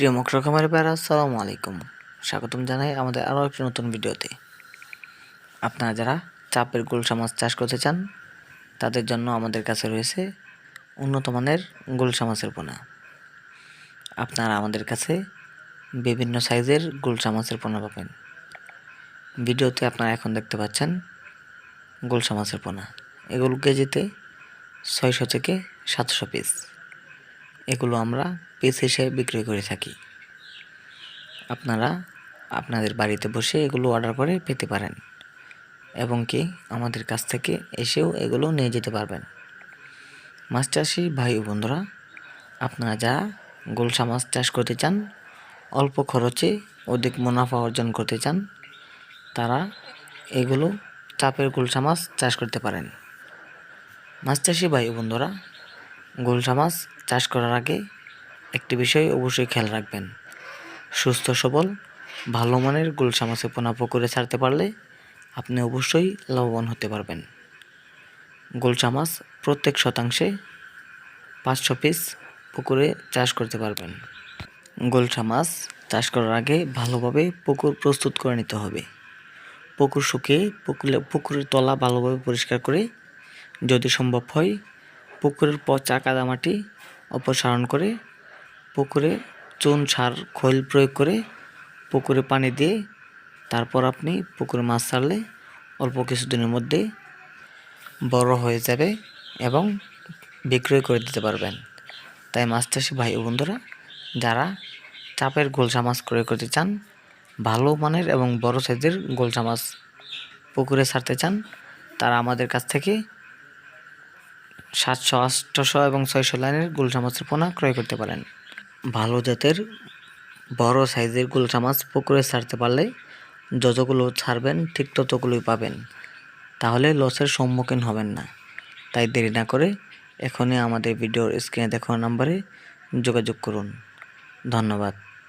প্রিয় মকর খামারি ভাইরা আসসালামু আলাইকুম। স্বাগতম জানাই আমাদের আরও একটি নতুন ভিডিওতে। আপনারা যারা চাপের গুলশা চাষ করতে চান, তাদের জন্য আমাদের কাছে রয়েছে উন্নত মানের গুলশা পোনা। আপনারা আমাদের কাছে বিভিন্ন সাইজের গুলশা মাছের পোনা পাবেন। ভিডিওতে আপনারা এখন দেখতে পাচ্ছেন গুলশা পোনা। এগুলো কেজিতে ছয়শো থেকে সাতশো পিস এগুলো আমরা পিস হিসেবে বিক্রি করে থাকি। আপনারা আপনাদের বাড়িতে বসে এগুলো অর্ডার করে পেতে পারেন এবং কি আমাদের কাছ থেকে এসেও এগুলো নিয়ে যেতে পারবেন। মাছ চাষি ভাই বন্ধুরা, আপনারা যারা গোলসা মাছ চাষ করতে চান, অল্প খরচে অধিক মুনাফা অর্জন করতে চান, তারা এগুলো চাপের গোলসা মাছ চাষ করতে পারেন। মাছ চাষি ভাই বন্ধুরা গোলসা মাছ চাষ করার আগে একটি বিষয় অবশ্যই খেয়াল রাখবেন। সুস্থ, সবল, ভালো মানের গুলশা মাছে পোনা পুকুরে ছাড়তে পারলে আপনি অবশ্যই লাভবান হতে পারবেন। গুলশা মাছ প্রত্যেক শতাংশে পাঁচশো পিস পুকুরে চাষ করতে পারবেন। গুলশা মাছ চাষ করার আগে ভালোভাবে পুকুর প্রস্তুত করে নিতে হবে। পুকুর শুকিয়ে পুকুরে পুকুরের তলা ভালোভাবে পরিষ্কার করে যদি সম্ভব হয় পুকুরের পচা কাদামাটি অপসারণ করে পুকুরে চুন সার, খৈল প্রয়োগ করে পুকুরে পানি দিয়ে তারপর আপনি পুকুরে মাছ ছাড়লে অল্প কিছুদিনের মধ্যে বড় হয়ে যাবে এবং বিক্রয় করে দিতে পারবেন। তাই মাছ চাষি ভাই ও বন্ধুরা, যারা চাপের গোলসা মাছ ক্রয় করতে চান, ভালো মানের এবং বড় সাইজের গোলসা মাছ পুকুরে ছাড়তে চান, তারা আমাদের কাছ থেকে সাতশো আটশোশো এবং ছয়শো লাইনের গুলশা মাছের পোনা ক্রয় করতে পারেন। ভালো জাতের, বড় সাইজের গুলশা মাছ পুকুরে ছাড়তে পারলে যতগুলো ছাড়বেন ঠিক ততগুলোই পাবেন। তাহলে লসের সম্মুখীন হবেন না। তাই দেরি না করে এখনই আমাদের ভিডিওর স্ক্রিনে দেখানো নাম্বারে যোগাযোগ করুন। ধন্যবাদ।